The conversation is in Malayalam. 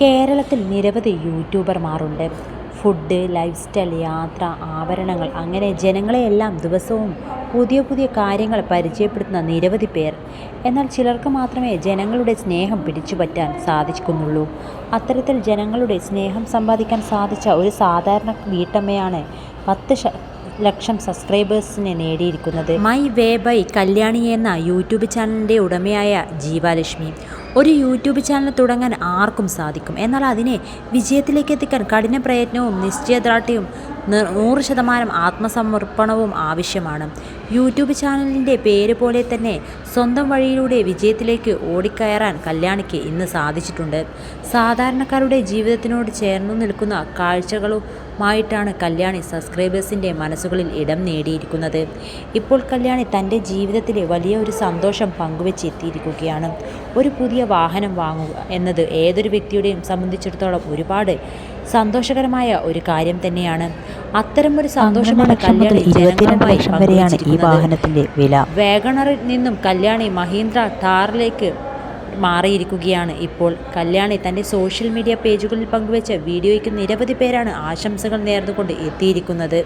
കേരളത്തിൽ നിരവധി യൂട്യൂബർമാരുണ്ട്. ഫുഡ് ലൈഫ് സ്റ്റൈൽ യാത്ര ആഭരണങ്ങൾ അങ്ങനെ ജനങ്ങളെയെല്ലാം ദിവസവും പുതിയ പുതിയ കാര്യങ്ങൾ പരിചയപ്പെടുത്തുന്ന നിരവധി പേർ. എന്നാൽ ചിലർക്ക് മാത്രമേ ജനങ്ങളുടെ സ്നേഹം പിടിച്ചുപറ്റാൻ സാധിക്കുന്നുള്ളൂ. അത്തരത്തിൽ ജനങ്ങളുടെ സ്നേഹം സമ്പാദിക്കാൻ സാധിച്ച ഒരു സാധാരണ വീട്ടമ്മയാണ് പത്ത് ലക്ഷം സബ്സ്ക്രൈബേഴ്സിനെ നേടിയിരിക്കുന്നത്. മൈ വേ ബൈ കല്യാണി എന്ന യൂട്യൂബ് ചാനലിന്റെ ഉടമയായ ജീവാലക്ഷ്മി. ഒരു യൂട്യൂബ് ചാനൽ തുടങ്ങാൻ ആർക്കും സാധിക്കും. എന്നാൽ അതിനെ വിജയത്തിലേക്ക് എത്തിക്കാൻ കഠിന പ്രയത്നവും നിശ്ചയദാർഢ്യവും നൂറ് ശതമാനം ആത്മസമർപ്പണവും ആവശ്യമാണ്. യൂട്യൂബ് ചാനലിന്റെ പേര് പോലെ തന്നെ സ്വന്തം വഴിയിലൂടെ വിജയത്തിലേക്ക് ഓടിക്കയറാൻ കല്യാണിക്ക് ഇന്ന് സാധിച്ചിട്ടുണ്ട്. സാധാരണക്കാരുടെ ജീവിതത്തിനോട് ചേർന്നു നിൽക്കുന്ന കാഴ്ചകളുമായിട്ടാണ് കല്യാണി സബ്സ്ക്രൈബേഴ്സിന്റെ മനസ്സുകളിൽ ഇടം നേടിയിരിക്കുന്നത്. ഇപ്പോൾ കല്യാണി തന്റെ ജീവിതത്തിലെ വലിയ ഒരു സന്തോഷം പങ്കുവെച്ചെത്തിയിരിക്കുകയാണ്. ഒരു പുതിയ വാഹനം വാങ്ങുക എന്നത് ഏതൊരു വ്യക്തിയുടെയും സംബന്ധിച്ചിടത്തോളം ഒരുപാട് സന്തോഷകരമായ ഒരു കാര്യം തന്നെയാണ്. അത്തരം ഒരു സന്തോഷമാണ് കല്യാണി വരെയാണ് ഈ വാഹനത്തിന്റെ വില. വേഗണറിൽ നിന്നും കല്യാണി മഹീന്ദ്ര താറിലേക്ക് മാറിയിരിക്കുകയാണ് ഇപ്പോൾ. കല്യാണി തന്റെ സോഷ്യൽ മീഡിയ പേജുകളിൽ പങ്കുവച്ച വീഡിയോയ്ക്ക് നിരവധി പേരാണ് ആശംസകൾ നേർന്നുകൊണ്ട് എത്തിയിരിക്കുന്നത്.